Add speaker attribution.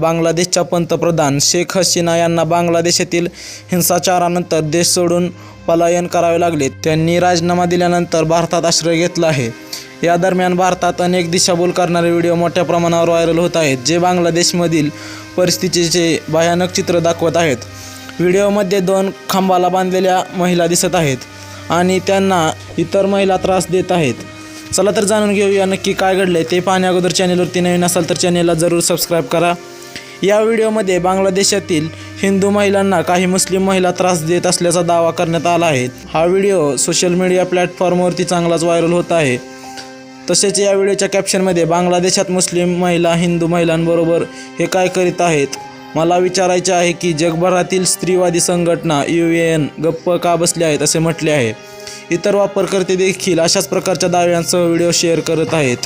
Speaker 1: बांगलादेशच्या पंतप्रधान शेख हसीना यांना बांगलादेशातील हिंसाचारानंतर देश सोडून पलायन करावे लागले. त्यांनी राजीनामा दिल्यानंतर भारतात आश्रय घेतला आहे. या दरम्यान भारतात अनेक दिशाभूल करणारे व्हिडिओ मोठ्या प्रमाणावर व्हायरल होत आहेत जे बांगलादेशमधील परिस्थितीचे भयानक चित्र दाखवत आहेत. व्हिडिओमध्ये दोन खांबाला बांधलेल्या महिला दिसत आहेत आणि त्यांना इतर महिला त्रास देत आहेत. चला तर जाणून घेऊया नक्की काय घडलंय ते पाहण्या अगोदर चॅनेलवरती नवीन असाल तर चॅनेलला जरूर सबस्क्राईब करा. या व्हिडिओमध्ये बांगलादेशातील हिंदू महिलांना काही मुस्लिम महिला त्रास देत असल्याचा दावा करण्यात आला आहे. हा व्हिडिओ सोशल मीडिया प्लॅटफॉर्मवरती चांगलाच व्हायरल होत आहे. तसेच या व्हिडिओच्या कॅप्शनमध्ये बांगलादेशात मुस्लिम महिला हिंदू महिलांबरोबर हे काय करीत आहेत? मला विचारायचे आहे की जगभरातील स्त्रीवादी संघटना यू एन गप्प का बसले आहेत असे म्हटले आहे? इतर वापरकर्ते देखील अशाच प्रकारच्या दाव्यांसह व्हिडिओ शेअर करत आहेत.